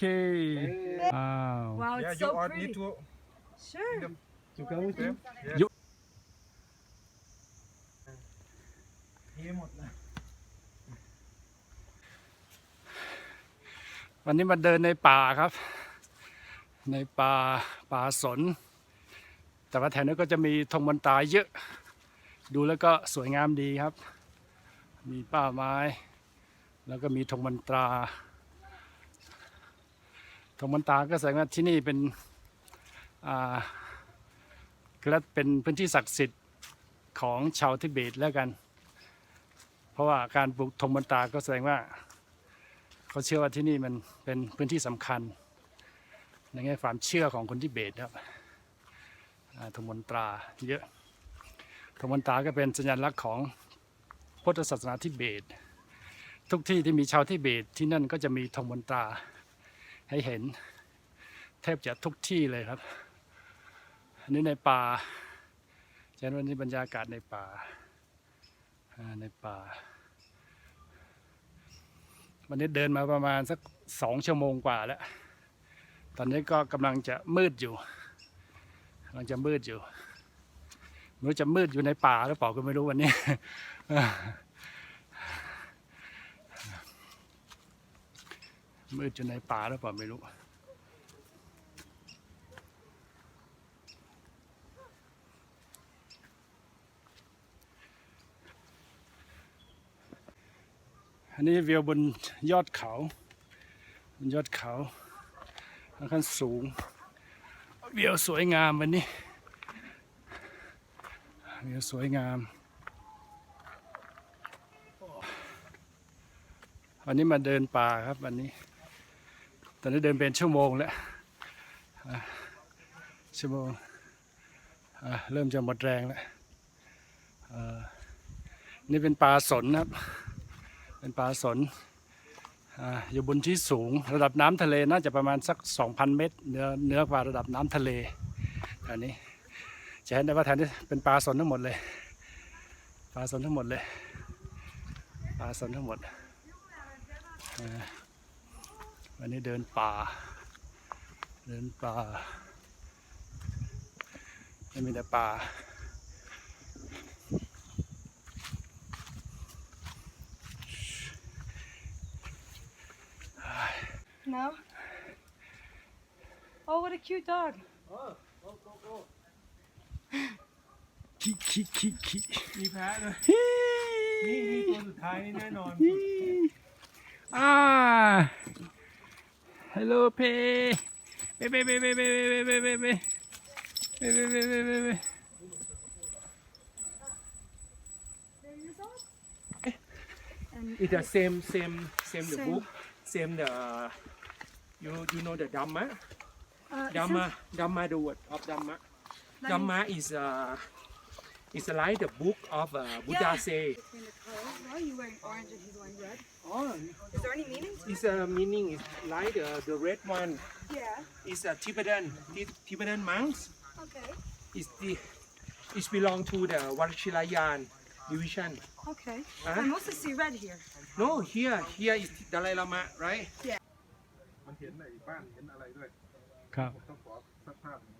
Okay. Wow. Wow, Yeah, it's you so all pretty. need to Sure. to go with them. Yes. You- เทหมดนะวันนี้มาเดินในป่าครับ ในป่าป่าสน แต่ว่าแถวนี้ก็จะมีธงบนตายเยอะ ดูแล้วก็สวยงามดีครับ มีป้าไม้ แล้วก็มีธงบนตรา ธงบนตาก็แสดงว่าที่นี่เป็นอ่าและเป็นพื้นที่ศักดิ์สิทธิ์ของชาวทิเบตแล้วกัน เพราะว่าการปลูกธงบนตาก็แสดงว่า เขาเชื่อว่าที่นี่มันเป็นพื้นที่สำคัญ ในแง่ความเชื่อของคนทิเบตครับอ่าธงมนตราเยอะธงมนตาก็เป็นสัญลักษณ์ของพุทธศาสนาทิเบต ทุกที่ที่มีชาวทิเบตที่นั่นก็จะมีธงมนตา ให้เห็นแทบจะทุกที่เลยครับ อันนี้ในป่าจะเห็นวันนี้บรรยากาศในป่าอ่าในป่า วันนี้เดินมาประมาณสักสองชั่วโมงกว่าแล้ว ตอนนี้ก็กำลังจะมืดอยู่กำลังจะมืดอยู่ไม่รู้จะมืดอยู่ในป่าหรือเปล่าก็ไม่รู้วันนี้ มืดอยู่ในป่าหรือเปล่าไม่รู้ อันนี้วิวบนยอดเขาบนยอดเขาค่อนข้างสูงวิวสวยงามวันนี้วิวสวยงามวันนี้มาเดินป่าครับวันนี้ ตอนนี้เดินเป็นชั่วโมงแล้วชั่วโมงเริ่มจะหมดแรงแล้วนี่เป็นป่าสนครับ เป็นป่าสนออยู่บนที่สูงระดับน้ำทะเลน่าจะประมาณสัก 2,000 เมตรเนือเนือกว่าระดับน้ำทะเลแถวนี้จะเห็นได้ว่าแถวนี้เป็นป่าสนทั้งหมดเลยป่าสนทั้งหมดเลยป่าสนทั้งหมด วันนี้เดินป่า เดินป่าไม่มีแต่ป่า No? Oh, what a cute dog. คิคิคิคิมีแพ้ด้วยนี่นี่ตัวสุดท้ายนี่แน่นอน อ่า hello เพเปเปเปเปเปเปเปเปเปเปเปเปเปเป And It's the same, same, same the Same. book, same the. You you know the Dhamma? uh, it Dhamma, says Dhamma, the word of Dhamma. like Dhamma is uh, is like the book of uh, Buddha Yeah. say. between the colors. Why are you wearing orange and he's wearing red? Oh, it's a meaning is like the, the red one. Yeah. It's a Tibetan Ti- Tibetan monks. Okay. It's the it's belong to the Vachilayan division. Okay. Uh-huh. I mostly see red here. No, here here is Dalai Lama, right? มันเห็นในบ้านเห็นอะไรด้วย ครับ ผมต้องขอสักภาพหนึ่ง